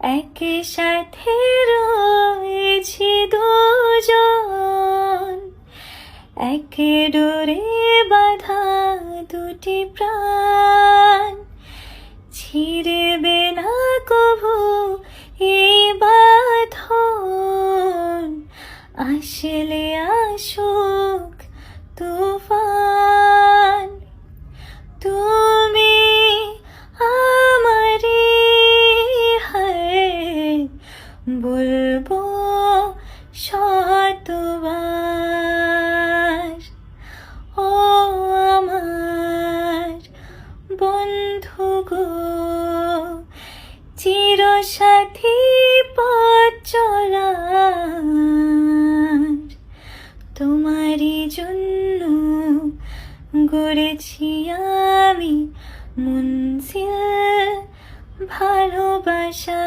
একই সাথে রয়েছি দুজন। একে ডোরে বাধা দুটি প্রাণ। ছিড়বে না কভু এই বাঁধন। আসলে আসুক বলব শতবার ও আমার বন্ধু গো চির সাথী পথ চলার। তোমারই জন্য গড়েছি আমি মনসিল ভালোবাসা।